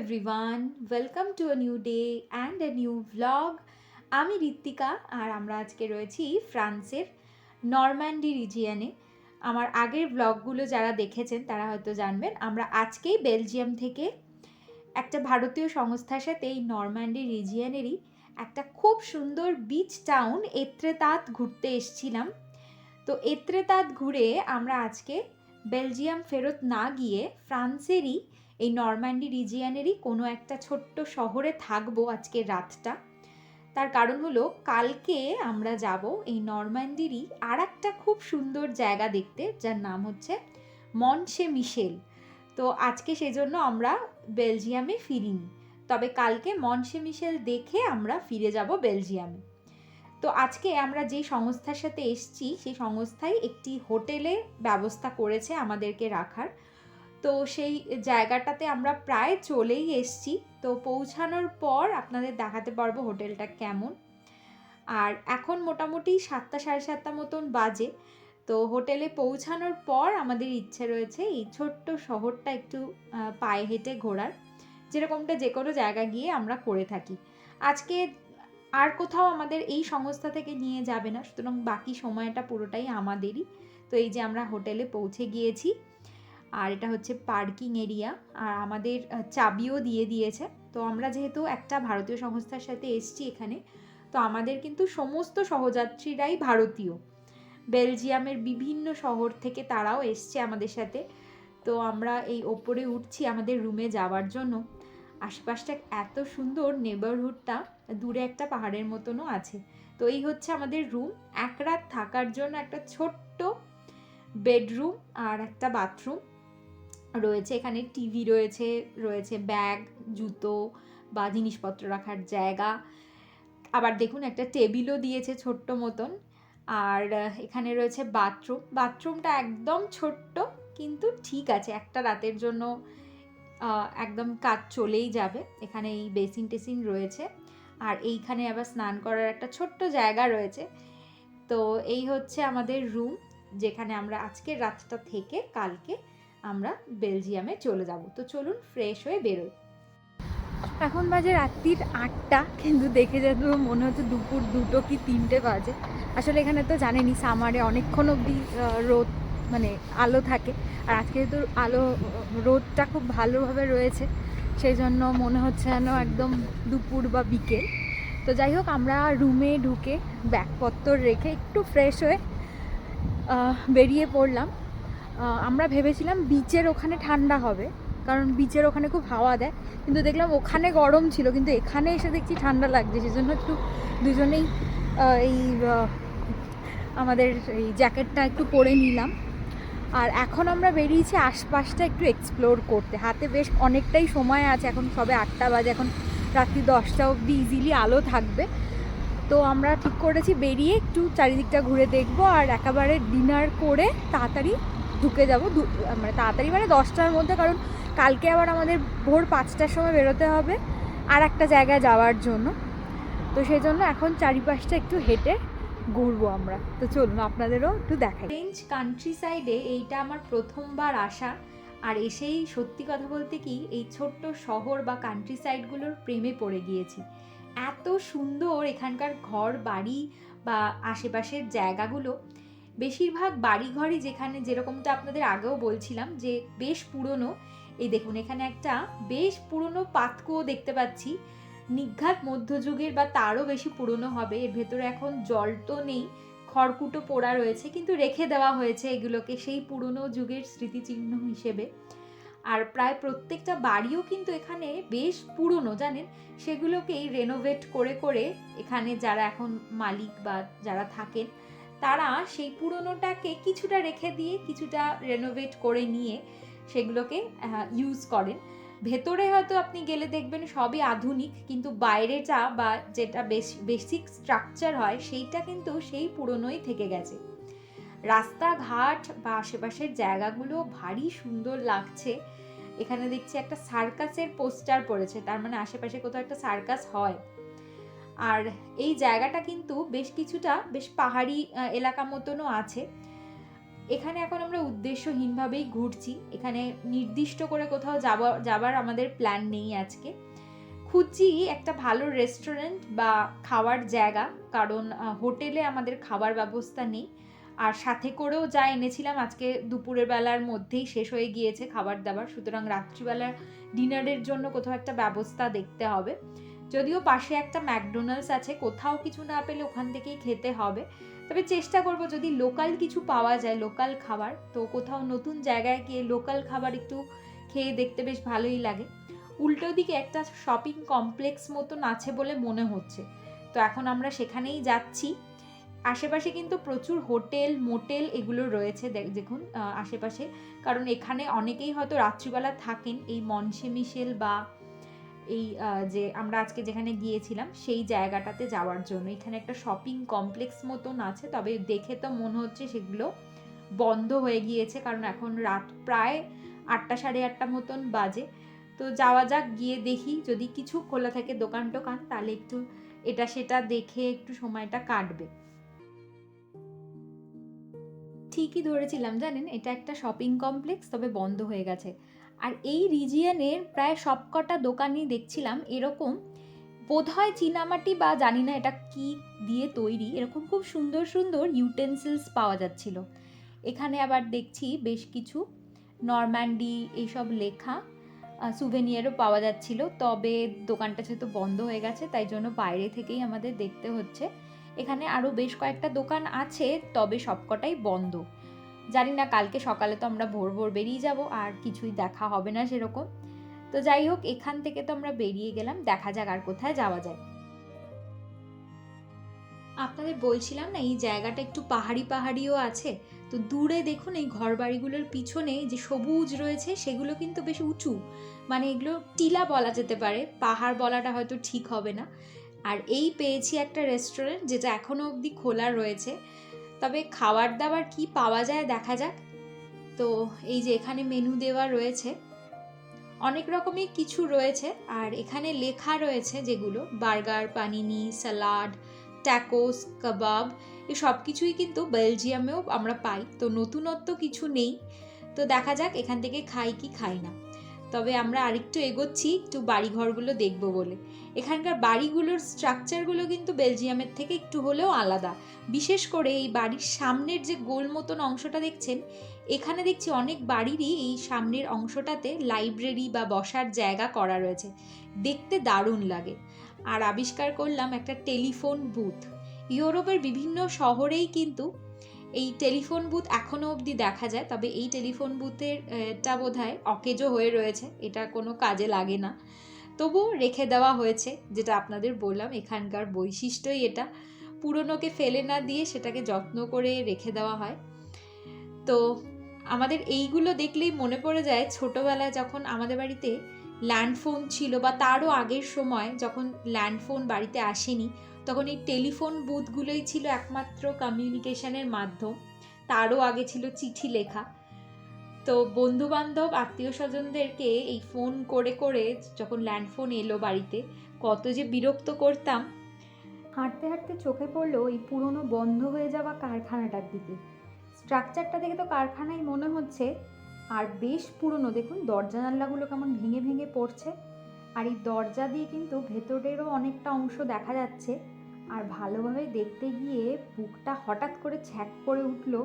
Everyone welcome to a new day and a new vlog আমি ঋত্বিকা আর আমরা আজকে রয়েছি ফ্রান্সের নরম্যান্ডি রিজিয়ানে। আমার আগের ব্লগগুলো যারা দেখেছেন, তারা হয়তো জানবেন, আমরা আজকেই বেলজিয়াম থেকে একটা ভারতীয় সংস্থার সাথে এই নরম্যান্ডি রিজিয়ানেরই একটা খুব সুন্দর বিচ টাউন এত্রেতাত ঘুরতে এসছিলাম। তো এত্রেতাত ঘুরে আমরা আজকে বেলজিয়াম ফেরত না গিয়ে ফ্রান্সেরই এই নরম্যান্ডি রিজিয়ানেরই কোনো একটা ছোট্ট শহরে থাকব আজকে রাতটা। তার কারণ হলো, কালকে আমরা যাব এই নরম্যান্ডিরই আর একটা খুব সুন্দর জায়গা দেখতে, যার নাম হচ্ছে মনসে মিশেল তো আজকে সেজন্য আমরা বেলজিয়ামে ফিরিনি। তবে কালকে মনসে মিশেল দেখে আমরা ফিরে যাব বেলজিয়ামে। তো আজকে আমরা যে সংস্থার সাথে এসছি, সেই সংস্থাই একটি হোটেলে ব্যবস্থা করেছে আমাদেরকে রাখার। তো সেই জায়গাটাতে আমরা প্রায় চলেই এসছি। তো পৌঁছানোর পর আপনাদের দেখাতে পারব হোটেলটা কেমন। আর এখন মোটামুটি সাতটা সাড়ে সাতটা মতন বাজে। তো হোটেলে পৌঁছানোর পর আমাদের ইচ্ছে রয়েছে এই ছোট্ট শহরটা একটু পায়ে হেঁটে ঘোরার। যেরকমটা যে কোনো জায়গা গিয়ে আমরা করে থাকি। আজকে আর কোথাও আমাদের এই সংস্থা থেকে নিয়ে যাবে না। সুতরাং বাকি সময়টা পুরোটাই আমাদেরই। তো এই যে আমরা হোটেলে পৌঁছে গিয়েছি। আর এটা হচ্ছে পার্কিং এরিয়া। আর আমাদের চাবিও দিয়ে দিয়েছে। তো আমরা যেহেতু একটা ভারতীয় সংস্থার সাথে এসছি এখানে, তো আমাদের কিন্তু সমস্ত সহযাত্রীরাই ভারতীয়। বেলজিয়ামের বিভিন্ন শহর থেকে তারাও এসছে আমাদের সাথে। তো আমরা এই ওপরে উঠছি আমাদের রুমে যাওয়ার জন্য। আশেপাশটা এত সুন্দর নেবারহুডটা দূরে একটা পাহাড়ের মতনও আছে। তো এই হচ্ছে আমাদের রুম। এক রাত থাকার জন্য একটা ছোট্ট বেডরুম আর একটা বাথরুম। রয়েছে, এখানে টিভি রয়েছে রয়েছে ব্যাগ, জুতো বা জিনিসপত্র রাখার জায়গা। আবার দেখুন, একটা টেবিলও দিয়েছে ছোট্ট মতন। আর এখানে রয়েছে বাথরুম। বাথরুমটা একদম ছোট্ট, কিন্তু ঠিক আছে, একটা রাতের জন্য একদম কাজ চলেই যাবে। এখানে এই বেসিন টেসিন রয়েছে। আর এইখানে আবার স্নান করার একটা ছোট্ট জায়গা রয়েছে। তো এই হচ্ছে আমাদের রুম, যেখানে আমরা আজকের রাতটা থেকে কালকে আমরা বেলজিয়ামে চলে যাব। তো চলুন ফ্রেশ হয়ে বেরোই। এখন বাজে রাত্রির আটটা, কিন্তু দেখে যেত মনে হচ্ছে দুপুর দুটো কি তিনটে বাজে। আসলে এখানে তো জানেনই সামারে অনেকক্ষণ অবধি রোদ মানে আলো থাকে। আর আজকে তো আলো, রোদটা খুব ভালোভাবে রয়েছে। সেই জন্য মনে হচ্ছে যেন একদম দুপুর বা বিকেল। তো যাই হোক, আমরা রুমে ঢুকে ব্যাগপত্র রেখে একটু ফ্রেশ হয়ে বেরিয়ে পড়লাম। আমরা ভেবেছিলাম বিচের ওখানে ঠান্ডা হবে, কারণ বিচের ওখানে খুব হাওয়া দেয়। কিন্তু দেখলাম ওখানে গরম ছিল, কিন্তু এখানে এসে দেখছি ঠান্ডা লাগছে। সেজন্য একটু দুজনেই এই আমাদের এই জ্যাকেটটা একটু পরে নিলাম। আর এখন আমরা বেরিয়েছি আশপাশটা একটু এক্সপ্লোর করতে। হাতে বেশ অনেকটাই সময় আছে, এখন সবে আটটা বাজে, এখন রাত্রি দশটা অবধি ইজিলি আলো থাকবে। তো আমরা ঠিক করেছি, বেরিয়ে একটু চারিদিকটা ঘুরে দেখব, আর একেবারে ডিনার করে তাড়াতাড়ি ঢুকে যাব। মানে তাড়াতাড়ি মানে দশটার মধ্যে, কারণ কালকে আবার আমাদের ভোর পাঁচটার সময় বেরোতে হবে আর একটা জায়গায় যাওয়ার জন্য। তো সেই জন্য এখন চারিপাশটা একটু হেঁটে ঘুরবো আমরা। তো চলুন আপনাদেরও একটু দেখাই। ফ্রেঞ্চ কান্ট্রি সাইডে এইটা আমার প্রথমবার আসা। আর এসেই সত্যি কথা বলতে কি, এই ছোট্ট শহর বা কান্ট্রি সাইডগুলোর প্রেমে পড়ে গিয়েছি। এত সুন্দর এখানকার ঘর বাড়ি বা আশেপাশের জায়গাগুলো। বেশিরভাগ বাড়িঘরই যেখানে, যেরকমটা আপনাদের আগেও বলছিলাম যে বেশ পুরনো, এই দেখুন এখানে একটা বেশ পুরনো পাতকুয়ো দেখতে পাচ্ছি। নিঘাত মধ্যযুগের বা তারও বেশি পুরনো হবে, এর ভেতরে এখন জল তো নেই, খড়কুটো পোড়া রয়েছে, কিন্তু রেখে দেওয়া হয়েছে এগুলোকে সেই পুরনো যুগের স্মৃতিচিহ্ন হিসেবে। আর প্রায় প্রত্যেকটা বাড়িও কিন্তু এখানে বেশ পুরনো, জানেন? সেগুলোকেই রেনোভেট করে করে এখানে যারা এখন মালিক বা যারা থাকেন তারা সেই পুরনোটাকে কিছুটা রেখে দিয়ে কিছুটা রেনোভেট করে নিয়ে সেগুলোকে ইউজ করেন। ভেতরে হয়তো আপনি গেলে দেখবেন সবই আধুনিক, কিন্তু বাইরেটা বা যেটা বেসিক স্ট্রাকচার হয় সেইটা কিন্তু সেই পুরনোই থেকে গেছে। রাস্তাঘাট বা আশেপাশের জায়গাগুলো ভারী সুন্দর লাগছে। এখানে দেখছি একটা সার্কাসের পোস্টার পড়েছে, তার মানে আশেপাশে কোথাও একটা সার্কাস হয়। আর এই জায়গাটা কিন্তু বেশ কিছুটা, বেশ পাহাড়ি এলাকা মতনও আছে। এখানে এখন আমরা উদ্দেশ্যহীনভাবেই ঘুরছি। এখানে নির্দিষ্ট করে কোথাও যাবার যাবার আমাদের প্ল্যান নেই আজকে। খুঁজছি একটা ভালো রেস্টুরেন্ট বা খাওয়ার জায়গা, কারণ হোটেলে আমাদের খাবার ব্যবস্থা নেই। আর সাথে করেও যা এনেছিলাম আজকে দুপুরের বেলার মধ্যেই শেষ হয়ে গিয়েছে খাবার দাবার। সুতরাং রাত্রিবেলার ডিনারের জন্য কোথাও একটা ব্যবস্থা দেখতে হবে। যদিও পাশে একটা ম্যাকডোনাল্ডস আছে, কোথাও কিছু না পেলে ওখান থেকেই খেতে হবে। তবে চেষ্টা করব যদি লোকাল কিছু পাওয়া যায়, লোকাল খাবার, তো কোথাও নতুন জায়গায় গিয়ে লোকাল খাবার একটু খেয়ে দেখতে বেশ ভালোই লাগে। উল্টো দিকে একটা শপিং কমপ্লেক্স মতন আছে বলে মনে হচ্ছে। তো এখন আমরা সেখানেই যাচ্ছি। আশেপাশে কিন্তু প্রচুর হোটেল, মোটেল এগুলো রয়েছে দেখ- দেখুন আশেপাশে। কারণ এখানে অনেকেই হয়তো রাত্রিবেলা থাকেন, এই মনসে মিশেল বা এই যে আমরা আজকে যেখানে গিয়েছিলাম সেই জায়গাটাতে যাওয়ার জন্য। এখানে একটা শপিং কমপ্লেক্স মতন আছে, তবে দেখে তো মনে হচ্ছে সেগুলো বন্ধ হয়ে গিয়েছে, কারণ এখন রাত প্রায় আটটা সাড়ে আটটা মতন বাজে। তো যাওয়া যাক, গিয়ে দেখি। যদি কিছু খোলা থাকে দোকান টোকান, তাহলে একটু এটা সেটা দেখে একটু সময়টা কাটবে। ঠিকই ধরেছিলাম, জানেন? এটা একটা শপিং কমপ্লেক্স তবে বন্ধ হয়ে গেছে। আর এই রিজিয়নের প্রায় সবকটা দোকানই দেখছিলাম, এরকম বোধহয় চীনামাটি বা জানি না এটা কি দিয়ে তৈরি, এরকম খুব সুন্দর সুন্দর ইউটেন্সিলস পাওয়া যাচ্ছিল। এখানে আবার দেখছি বেশ কিছু নরম্যান্ডি এইসব লেখা সুভেনিয়ারও পাওয়া যাচ্ছিল, তবে দোকানটা যেহেতু বন্ধ হয়ে গেছে, তাই জন্য বাইরে থেকেই আমাদের দেখতে হচ্ছে। এখানে আরও বেশ কয়েকটা দোকান আছে, তবে সবকটাই বন্ধ। জানি না, কালকে সকালে তো আমরা ভোর ভোর বেরিয়ে যাব, আর কিছুই দেখা হবে না সেরকম। তো যাই হোক, এখান থেকে তো আমরা বেরিয়ে গেলাম, দেখা যাক আর কোথায় যাওয়া যায়। আপনাদের বলছিলাম না, এই জায়গাটা একটু পাহাড়ি পাহাড়িও আছে। তো দূরে দেখুন, এই ঘরবাড়িগুলোর পিছনে যে সবুজ রয়েছে, সেগুলো কিন্তু বেশ উঁচু। মানে এগুলো টিলা বলা যেতে পারে, পাহাড় বলাটা হয়তো ঠিক হবে না। আর এই পেয়েছি একটা রেস্টুরেন্ট, যেটা এখনও অবধি খোলা রয়েছে। তবে খাবার দাবার কি পাওয়া যায় দেখা যাক। তো এই যে এখানে মেনু দেওয়া রয়েছে। অনেক রকমের কিছু রয়েছে আর এখানে লেখা রয়েছে যেগুলো। বার্গার, পানিনি স্যালাড ট্যাকোস কাবাব এই সব কিছুই কিন্তু বেলজিয়ামেও আমরা পাই। তো নতুনত্ব কিছু নেই। তো দেখা যাক এখান থেকে খাই কি খাই না। তবে আমরা আরেকটু এগোচ্ছি একটু বাড়িঘরগুলো দেখব বলে। এখানকার বাড়িগুলোর স্ট্রাকচারগুলো কিন্তু বেলজিয়ামের থেকে একটু হলেও আলাদা। বিশেষ করে এই বাড়ির সামনের যে গোল মতন অংশটা দেখছেন, এখানে দেখছি অনেক বাড়িরই এই সামনের অংশটাতে লাইব্রেরি বা বসার জায়গা করা রয়েছে। দেখতে দারুণ লাগে। আর আবিষ্কার করলাম একটা টেলিফোন বুথ। ইউরোপের বিভিন্ন শহরেই কিন্তু এই টেলিফোন বুথ এখনও অবধি দেখা যায়, তবে এই টেলিফোন বুথের টা বোধ হয় অকেজো হয়ে রয়েছে, এটা কোনো কাজে লাগে না। তবু রেখে দেওয়া হয়েছে, যেটা আপনাদের বললাম, এখানকার বৈশিষ্ট্যই এটা। পুরনোকে ফেলে না দিয়ে সেটাকে যত্ন করে রেখে দেওয়া হয়। তো আমাদের এইগুলো দেখলেই মনে পড়ে যায়, ছোটোবেলায় যখন আমাদের বাড়িতে ল্যান্ডফোন ছিল বা তারও আগের সময় যখন ল্যান্ডফোন বাড়িতে আসেনি, তখন এই টেলিফোন বুথগুলোই ছিল একমাত্র কমিউনিকেশনের মাধ্যম। তারও আগে ছিল চিঠি লেখা। তো বন্ধু বান্ধব আত্মীয় স্বজনদেরকে এই ফোন করে করে যখন ল্যান্ডফোন এলো বাড়িতে, কত যে বিরক্ত করতাম। হাঁটতে হাঁটতে চোখে পড়ল এই পুরনো বন্ধ হয়ে যাওয়া কারখানাটার দিকে। স্ট্রাকচারটা দেখে তো কারখানাই মনে হচ্ছে আর বেশ পুরনো, দেখুন দরজা জানলাগুলো কেমন ভেঙে ভেঙে পড়ছে। আর এই দরজা দিয়ে কিন্তু ভেতরেরও অনেকটা অংশ দেখা যাচ্ছে। আর ভালোভাবে দেখতে গিয়ে বুকটা হঠাৎ করে ছ্যাক করে উঠল।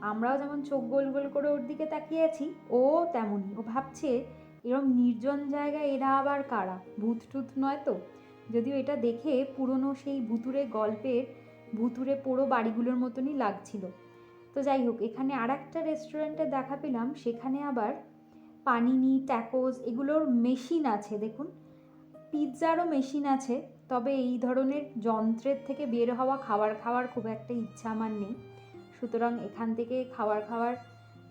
আমরাও যেমন চোখ গোল গোল করে ওর দিকে তাকিয়ে আছি, ও তেমনই। ও ভাবছে, এরম নির্জন জায়গায় এরা আবার কারা? ভূত টুত নয় তো? যদিও এটা দেখে পুরনো সেই ভুতুরে গল্পের ভুতুরে পোড়ো বাড়িগুলোর মতনই লাগছিল। তো যাই হোক, এখানে আর একটা রেস্টুরেন্টে দেখা পেলাম। সেখানে আবার পানিনি ট্যাকোস এগুলোর মেশিন আছে, দেখুন। পিৎজারও মেশিন আছে, তবে এই ধরনের যন্ত্রের থেকে বের হওয়া খাবার খাওয়ার খুব একটা ইচ্ছা আমার নেই। সুতরাং এখান থেকে খাবার খাওয়ার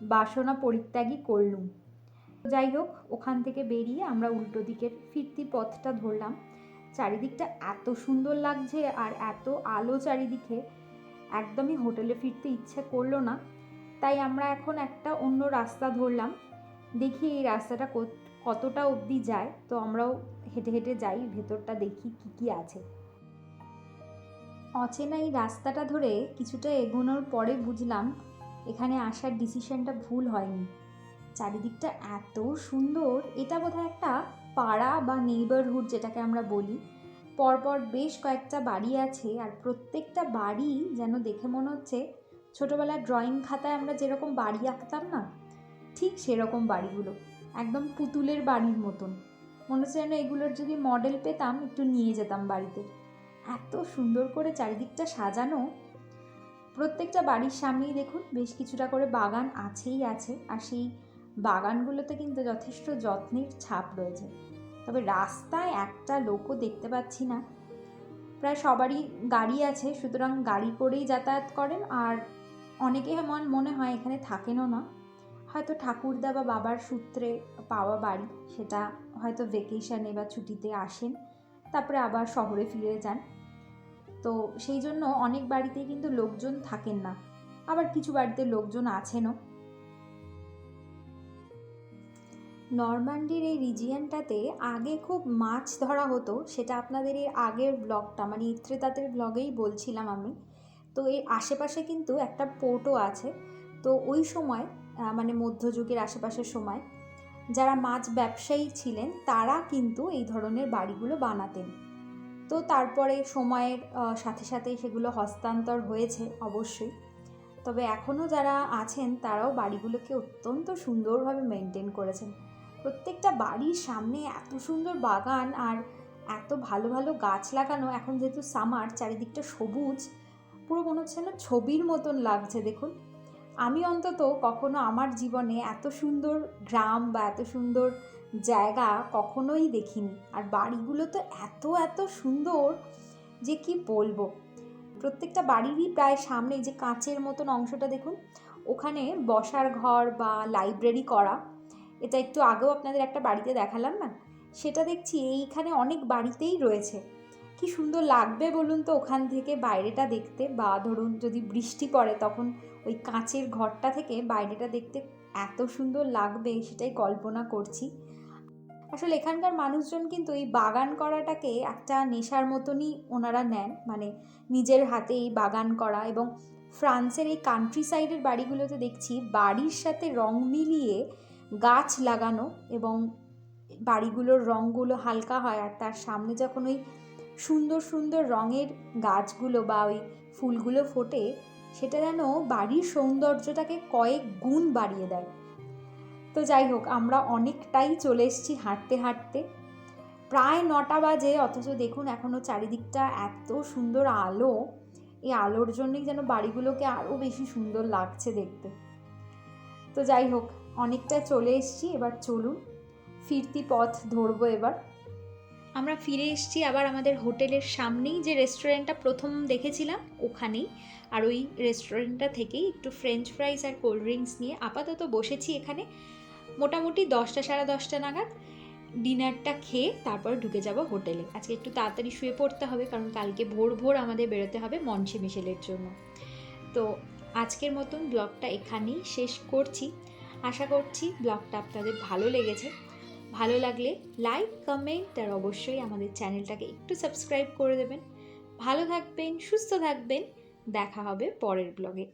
বাসনা পরিত্যাগই করলুম। যাই হোক, ওখান থেকে বেরিয়ে আমরা উল্টো দিকের ফিরতি পথটা ধরলাম। চারিদিকটা এত সুন্দর লাগছে আর এত আলো চারিদিকে একদমই হোটেলে ফিরতে ইচ্ছে করল না। তাই আমরা এখন একটা অন্য রাস্তা ধরলাম। দেখি এই রাস্তাটা কত- কতটা অবধি যায়। তো আমরাও হেঁটে হেঁটে যাই, ভেতরটা দেখি কি কি আছে। অচেনা এই রাস্তাটা ধরে কিছুটা এগোনোর পরে বুঝলাম, এখানে আসার ডিসিশনটা ভুল হয়নি। চারিদিকটা এত সুন্দর, এটা বোধহয় একটা পাড়া বা নেইবারহুড যেটাকে আমরা বলি। পরপর বেশ কয়েকটা বাড়ি আছে আর প্রত্যেকটা বাড়ি যেন দেখে মনে হচ্ছে ছোটোবেলার ড্রয়িং খাতায় আমরা যেরকম বাড়ি আঁকতাম না, ঠিক সেরকম বাড়িগুলো, একদম পুতুলের বাড়ির মতন। মনে হচ্ছে যেন এগুলোর যদি মডেল পেতাম, একটু নিয়ে যেতাম বাড়িতে। এত সুন্দর করে চারিদিকটা সাজানো। প্রত্যেকটা বাড়ির সামনেই দেখুন, বেশ কিছুটা করে বাগান আছেই আছে, আর সেই বাগানগুলোতে কিন্তু যথেষ্ট যত্নের ছাপ রয়েছে। তবে রাস্তায় একটা লোকও দেখতে পাচ্ছি না। প্রায় সবারই গাড়ি আছে, সুতরাং গাড়ি করেই যাতায়াত করেন, আর অনেকে এমন মনে হয় এখানে থাকেনও না। হয়তো ঠাকুরদা বা বাবার সূত্রে পাওয়া বাড়ি, সেটা হয়তো ভেকেশানে বা ছুটিতে আসেন, তারপরে আবার শহরে ফিরে যান। তো সেই জন্য অনেক বাড়িতেই কিন্তু লোকজন থাকেন না। আবার কিছু বাড়িতে লোকজন আছেনও। নরমান্ডির এই রিজিয়নটাতে আগে খুব মাছ ধরা হতো, সেটা আপনাদের এই আগের ব্লগটা মানে ইত্রেতাদের ব্লগেই বলছিলাম আমি। তো এর আশেপাশে কিন্তু একটা পোর্টও আছে। তো ওই সময় মানে মধ্যযুগের আশেপাশের সময়, যারা মাছ ব্যবসায়ী ছিলেন, তারা কিন্তু এই ধরনের বাড়িগুলো বানাতেন। তো তারপরে সময়ের সাথে সাথে সেগুলো হস্তান্তর হয়েছে অবশ্যই। তবে এখনও যারা আছেন, তারাও বাড়িগুলোকে অত্যন্ত সুন্দরভাবে মেনটেন করেছেন। প্রত্যেকটা বাড়ির সামনে এত সুন্দর বাগান আর এত ভালো ভালো গাছ লাগানো, এখন যেহেতু সামার চারিদিকটা সবুজ, পুরো মনে হচ্ছে না ছবির মতন লাগছে, দেখুন। আমি অন্তত কখনো আমার জীবনে এত সুন্দর গ্রাম বা এত সুন্দর জায়গা কখনোই দেখিনি। আর বাড়িগুলো তো এত এত সুন্দর যে কি বলব? প্রত্যেকটা বাড়িরই প্রায় সামনে যে কাঁচের মতন অংশটা, দেখুন। ওখানে বসার ঘর বা লাইব্রেরি করা এটা একটু আগেও আপনাদের একটা বাড়িতে দেখালাম না? সেটা দেখছি এইখানে অনেক বাড়িতেই রয়েছে। কি সুন্দর লাগবে বলুন তো ওখান থেকে বাইরেটা দেখতে? বা ধরুন যদি বৃষ্টি পড়ে তখন ওই কাঁচের ঘরটা থেকে বাইরেটা দেখতে এত সুন্দর লাগবে সেটাই কল্পনা করছি। আসলে এখানকার মানুষজন কিন্তু এই বাগান করাটাকে একটা নেশার মতনই ওনারা নেন। মানে নিজের হাতে এই বাগান করা এবং ফ্রান্সের এই কান্ট্রি সাইডের বাড়িগুলোতে দেখছি বাড়ির সাথে রং মিলিয়ে গাছ লাগানো এবং বাড়িগুলোর রঙগুলো হালকা হয় আর তার সামনে যখন ওই সুন্দর সুন্দর রঙের গাছগুলো বা ওই ফুলগুলো ফোটে, সেটা যেন বাড়ির সৌন্দর্যটাকে কয়েক গুণ বাড়িয়ে দেয়। তো যাই হোক, আমরা অনেকটাই চলে এসেছি হাঁটতে হাঁটতে। প্রায় নটা বাজে, অথচ দেখুন এখনও চারিদিকটা এত সুন্দর আলো। এই আলোর জন্যই যেন বাড়িগুলোকে আরও বেশি সুন্দর লাগছে দেখতে। তো যাই হোক অনেকটা চলে এসেছি, এবার চলুন। ফিরতি পথ ধরবো এবার। আমরা ফিরে এসেছি আবার আমাদের হোটেলের সামনেই, যে রেস্টুরেন্টটা প্রথম দেখেছিলাম ওখানেই। আর ওই রেস্টুরেন্টটা থেকেই একটু ফ্রেঞ্চ ফ্রাইস আর কোল্ড ড্রিঙ্কস নিয়ে আপাতত বসেছি এখানে। মোটামুটি দশটা সাড়ে দশটা নাগাদ ডিনারটা খেয়ে তারপর ঢুকে যাব হোটেলে। আজকে একটু তাড়াতাড়ি শুয়ে পড়তে হবে, কারণ কালকে ভোর ভোর আমাদের বেরোতে হবে মনসে মিশেলের জন্য। তো আজকের মতন ব্লগটা এখানেই শেষ করছি। আশা করছি ব্লগটা আপনাদের ভালো লেগেছে। ভালো লাগলে লাইক কমেন্ট আর অবশ্যই আমাদের চ্যানেলটাকে একটু সাবস্ক্রাইব করে দেবেন। ভালো থাকবেন, সুস্থ থাকবেন। দেখা হবে পরের ব্লগে।